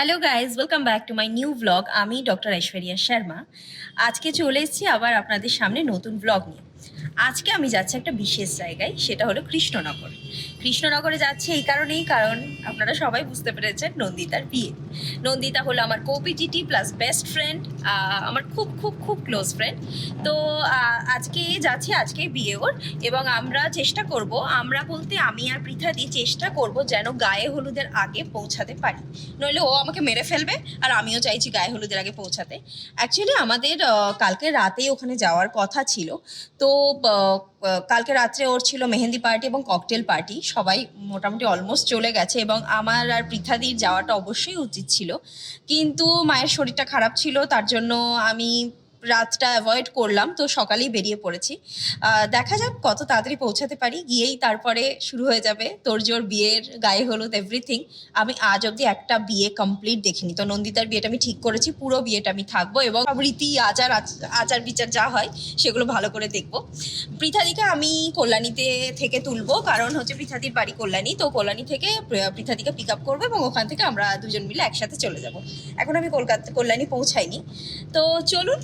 Hello guys welcome back to my new blog আমি doctor Aishwarya Sharma আজকে চলে এসেছি আবার আপনাদের সামনে নতুন ব্লগ নিয়ে। আজকে আমি যাচ্ছি একটা বিশেষ জায়গায়, সেটা হলো কৃষ্ণনগর। কৃষ্ণনগরে যাচ্ছি এই কারণেই, কারণ আপনারা সবাই বুঝতে পেরেছেন নন্দিতার বিয়ে। নন্দিতা হলো আমার কোপিটিটি প্লাস বেস্ট ফ্রেন্ড আমার খুব খুব খুব ক্লোজ ফ্রেন্ড তো আজকে যাচ্ছি, আজকে বিয়ে ওর, এবং আমরা চেষ্টা করব, আমরা বলতে আমি আর পৃথাদি চেষ্টা করব যেন গায়ে হলুদের আগে পৌঁছাতে পারি। নইলে ও আমাকে মেরে ফেলবে, আর আমিও চাইছি গায়ে হলুদের আগে পৌঁছাতে। অ্যাকচুয়ালি আমাদের কালকে রাতেই ওখানে যাওয়ার কথা ছিল। তো কালকে রাত্রে ওর ছিল মেহেন্দি পার্টি এবং ককটেল পার্টি। সবাই মোটামুটি অলমোস্ট চলে গেছে এবং আমার আর পৃথাদির যাওয়াটা অবশ্যই উচিত ছিল। কিন্তু মায়ের শরীরটা খারাপ ছিল, তার জন্য আমি রাতটা অ্যাভয়েড করলাম, তো সকালেই বেরিয়ে পড়েছি। দেখা যাক কত তাড়াতাড়ি পৌঁছাতে পারি। গিয়েই তারপরে শুরু হয়ে যাবে তোর জোর বিয়ের গায়ে হলুদ এভরিথিং আমি আজ অবধি একটা বিয়ে কমপ্লিট দেখিনি। তো নন্দিতার বিয়েটা আমি ঠিক করেছি, পুরো বিয়েটা আমি থাকব এবং রীতি, আচার, আচ- আচার বিচার যা হয় সেগুলো ভালো করে দেখব। পৃথাদিকে আমি কল্যাণীতে থেকে তুলবো, কারণ হচ্ছে পৃথাদির বাড়ি কল্যাণী। তো কল্যাণী থেকে পৃথাদিকে পিক আপ করব এবং ওখান থেকে আমরা দুজন মিলে একসাথে চলে যাব। এখন আমি কলকাতা, কল্যাণী পৌঁছাইনি। তো চলুন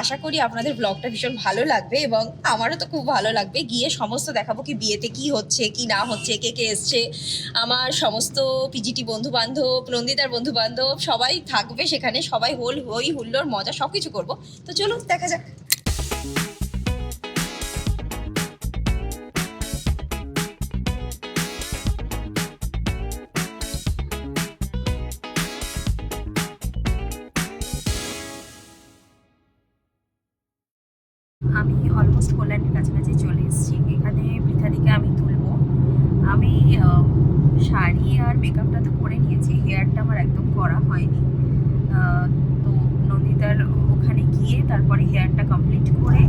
আশা করি আপনাদের ব্লগটা ভীষণ ভালো লাগবে এবং আমারও তো খুব ভালো লাগবে। গিয়ে সমস্ত দেখাবো কি বিয়েতে কি হচ্ছে, কি না হচ্ছে, কে কে এসছে। আমার সমস্ত পিজিটি বন্ধু বান্ধব নন্দিতার বন্ধু বান্ধব সবাই থাকবে সেখানে। সবাই হোল, হই হুল্লোর মজা সব কিছু করব। তো চলুন, দেখা যাক। আমি অলমোস্ট কল্যাণীর কাছাকাছি চলে এসেছি। এখানে পৃথাদিকে আমি তুলবো। আমি শাড়ি আর মেকআপটা তো করে নিয়েছি হেয়ারটা আমার একদম করা হয়নি। তো নন্দিতার ওখানে গিয়ে তারপরে হেয়ারটা কমপ্লিট করে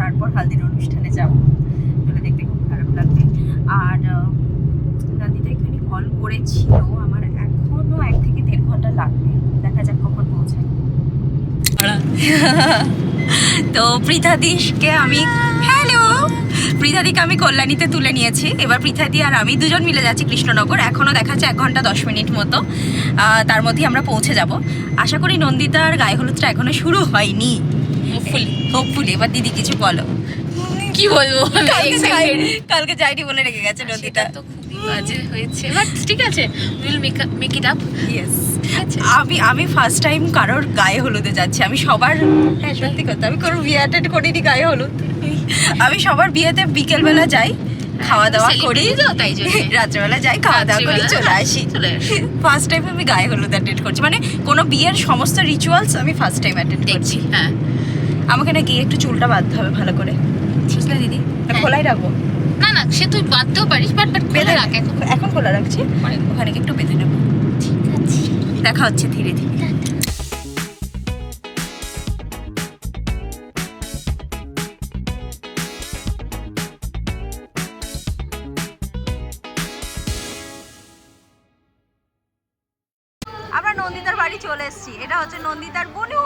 তারপর হালদির অনুষ্ঠানে যাব। তাহলে দেখতে খুব খারাপ লাগবে। আর নন্দিতা এখানে কল করেছিল, আমার এখনও এক থেকে দেড় ঘণ্টা লাগবে। দেখা যাক কখন পৌঁছায়। তো পৃথাদিশকে আমি হ্যালো! পৃথাদিকে আমি কল্যাণীতে তুলে নিয়েছি। এবার পৃথাদি আর আমি দুজন মিলে যাচ্ছি কৃষ্ণনগর। এখনও দেখাচ্ছে এক ঘণ্টা দশ মিনিট মতো। তার মধ্যে আমরা পৌঁছে যাব। আশা করি নন্দিতার গায়ে হলুদটা এখনও শুরু হয়নি। হোপফুলি হোপফুলি এবার দিদি কিছু বলো। কি বলব? কালকে যাইনি। কালকে যাইনি বলে রেখে গেছে নন্দিতা। তো খুবই বাজে হয়েছে। বাট ঠিক আছে will make make it up yes আমি আমি ফার্স্ট টাইম কারোর গায়ে হলুদে যাচ্ছি। আমি সবার হ্যাঁ সত্যি কথা আমি কোনো বিয়ে অ্যাটেন্ড করিনি গায়ে হলুদ। আমি সবার বিয়েতে বিকেলবেলা যাই খাওয়া দাওয়া করি। তাই রাত্রেবেলা যাই খাওয়া দাওয়া করি চলে আসি। ফার্স্ট টাইম আমি গায়ে হলুদ অ্যাটেন্ড করছি। মানে কোনো বিয়ের সমস্ত রিচুয়ালস আমি ফার্স্ট টাইম অ্যাটেন্ড করছি। হ্যাঁ। আমাকে না গিয়ে একটু চুলটা বাঁধতে হবে ভালো করে। বুঝলে দিদি? হ্যাঁ। খোলাই রাখব? না না সে তুই বাঁধতেও পারিস বাট বাট বেঁধে রাখ এখন। খোলা রাখছি। ওখানে গিয়ে একটু বেঁধে নেব। দেখা হচ্ছে ধীরে ধীরে। আমরা নন্দিতার বাড়ি চলে এসেছি। এটা হচ্ছে নন্দিতার বনু।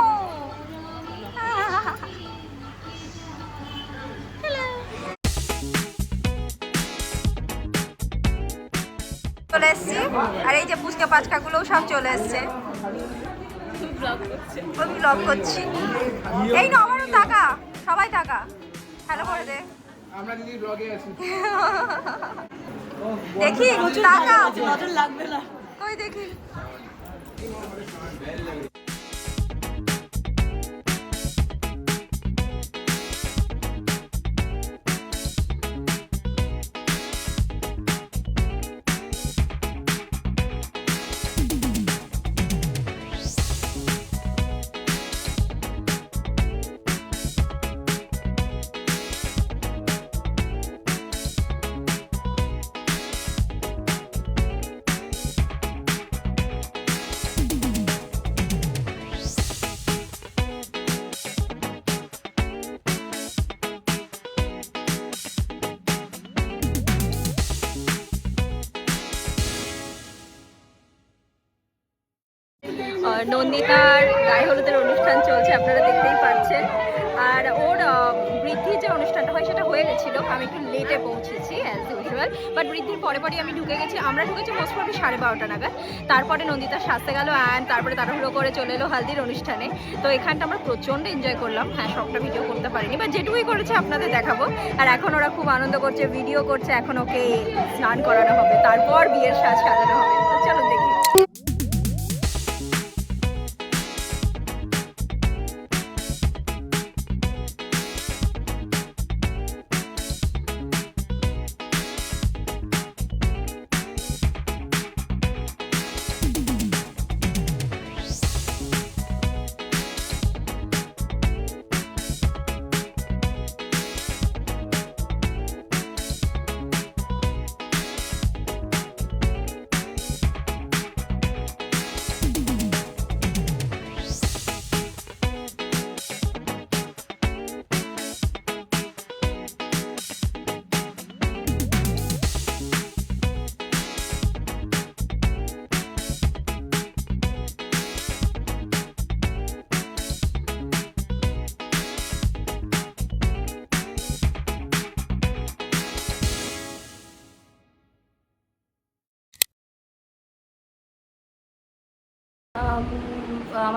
চলে এসেছি। আর এই যে পুচকা পাচকাগুলোও সব চলে এসছে। আমি ব্লগ করছি। এই না আমারও টাকা। সবাই টাকা। হ্যালো করে দে। আমরা দিদি ব্লগে আছি। দেখি টাকা। নজর লাগবে না। কই দেখি? নন্দিতার গায়ে হলুদের অনুষ্ঠান চলছে, আপনারা দেখতেই পাচ্ছেন। আর ওর বৃদ্ধির যে অনুষ্ঠানটা হয়, সেটা হয়ে গেছিল। আমি একটু লেটে পৌঁছেছি অ্যাজ ইউজুয়াল বাট বৃদ্ধির পরে পরই আমি ঢুকে গেছি। আমরা ঢুকেছি মোস্ট প্রবলি সাড়ে বারোটা নাগাদ। তারপরে নন্দিতা সাজতে গেল অ্যান্ড তারপরে তাড়াহুড়ো করে চলে এলো হালদির অনুষ্ঠানে। তো এখানটা আমরা প্রচণ্ড এনজয় করলাম। হ্যাঁ সবটা ভিডিও করতে পারিনি বা যেটুকুই করেছে আপনাদের দেখাবো। আর এখন ওরা খুব আনন্দ করছে ভিডিও করছে। এখন ওকে স্নান করানো হবে। তারপর বিয়ের সাজ সাজানো হবে।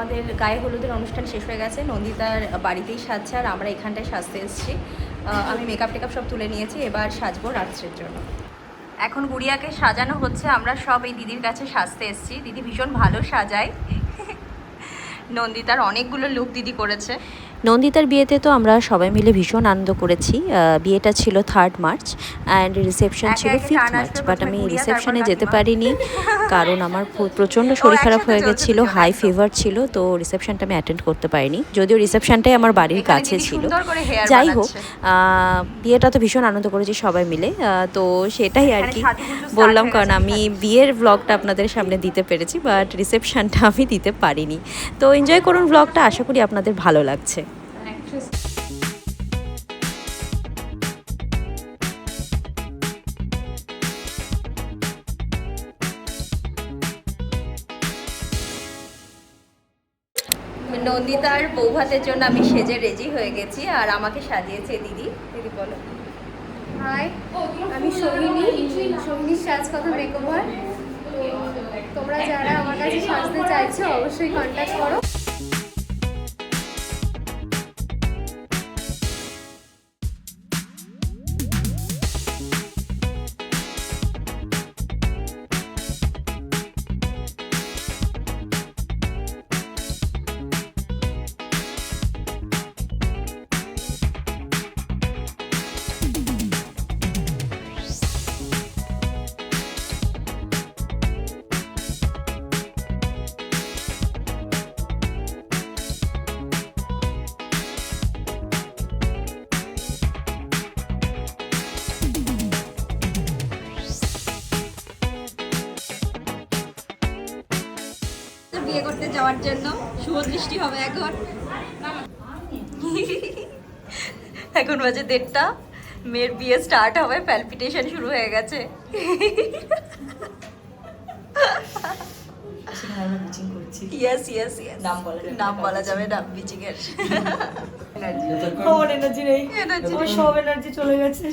আমাদের গায়ে হলুদের অনুষ্ঠান শেষ হয়ে গেছে। নন্দিতার বাড়িতেই সাজছে আর আমরা এখানটায় সাজতে এসেছি। আমি মেকআপ টেকআপ সব তুলে নিয়েছি, এবার সাজবো রাত্রের জন্য। এখন গুড়িয়াকে সাজানো হচ্ছে, আমরা সব এই দিদির কাছে সাজতে এসেছি। দিদি ভীষণ ভালো সাজায়। নন্দিতার অনেকগুলো লুক দিদি করেছে। নন্দিতার বিয়েতে তো আমরা সবাই মিলে ভীষণ আনন্দ করেছি। বিয়েটা ছিল থার্ড মার্চ অ্যান্ড রিসেপশন ছিল ফিফথ মার্চ বাট আমি রিসেপশনে যেতে পারিনি। কারণ আমার প্র- প্রচণ্ড শরীর খারাপ হয়ে চলছে গেছিল হাই। ফিভার ছিল তো রিসেপশনটা আমি অ্যাটেন্ড করতে পারিনি। যদিও রিসেপশনটাই আমার বাড়ির কাছে ছিল। যাই হোক বিয়েটা তো ভীষণ আনন্দ করেছি সবাই মিলে তো সেটাই আর কি বললাম কারণ আমি বিয়ের ব্লগটা আপনাদের সামনে দিতে পেরেছি বাট রিসেপশনটা আমি দিতে পারিনি। তো এনজয় করুন ব্লগটা আশা করি আপনাদের ভালো লাগছে। নন্দিতার বৌভাতের জন্য আমি সেজে রেজি হয়ে গেছি আর আমাকে সাজিয়েছে দিদি। দিদি বলো। হাই আমি সোহিনী সোহিনীর সাজ কথা মেকওভার তোমরা যারা আমার কাছে সাজতে চাইছো অবশ্যই কন্ট্যাক্ট করো। বিয়ে করতে যাওয়ার জন্য। শুভ দৃষ্টি হবে এখন। এখন বাজে দেড়টা। মেয়ের বিয়ে স্টার্ট হবে প্যালপিটেশন শুরু হয়ে গেছে। ইয়েস ইয়েস ইয়েস নাম বলা নাম বলা যাবে না বিচিং এর। আমার এনার্জি নেই। সব এনার্জি চলে গেছে।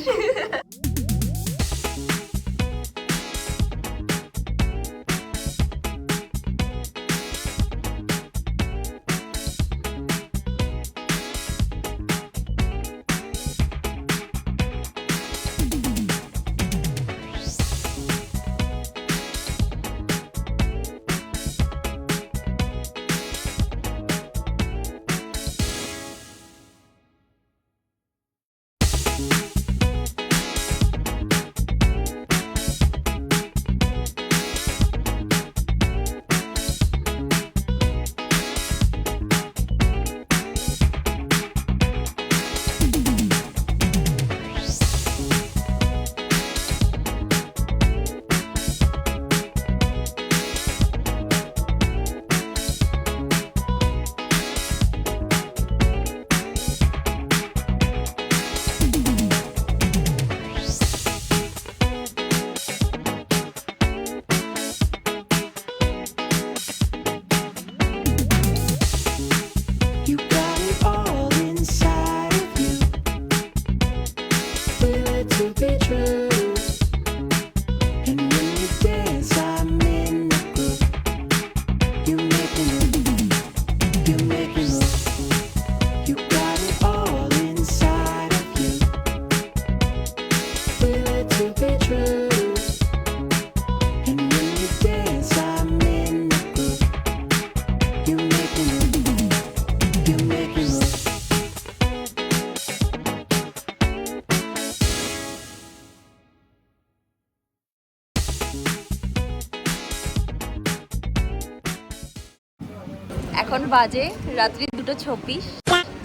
এখন বাজে রাত্রি দুটো ছব্বিশ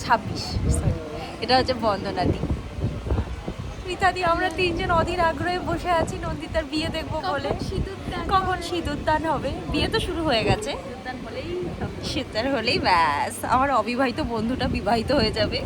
ছাব্বিশ সরি এটা হচ্ছে বন্দনাদি মিতাদি আমরা তিনজন অধীর আগ্রহে বসে আছি নন্দিতার বিয়ে দেখব বলে। কখন সিঁদুরদান হবে? বিয়ে তো শুরু হয়ে গেছে। শীতার হলেই ব্যাস। আমার অবিবাহিত বন্ধুটা বিবাহিত হয়ে যাবে।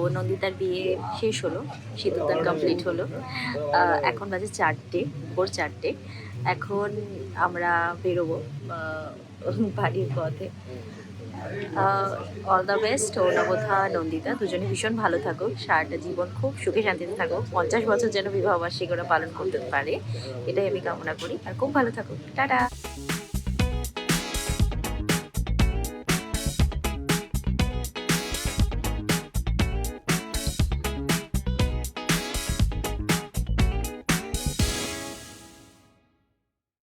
ও নন্দিতার বিয়ে শেষ হলো সিঁদুরদান কমপ্লিট হলো। এখন বাজে চারটে, ভোর চারটে। এখন আমরা বেরোবো বাড়ির পথে। অল দ্য বেস্ট অনবথা, নন্দিতা, দুজনে ভীষণ ভালো থাকুক সারাটা জীবন খুব সুখে শান্তিতে থাকুক পঞ্চাশ বছর যেন বিবাহবার্ষিকী ওরা পালন করতে পারে, এটাই আমি কামনা করি। আর খুব ভালো থাকুক টাটা!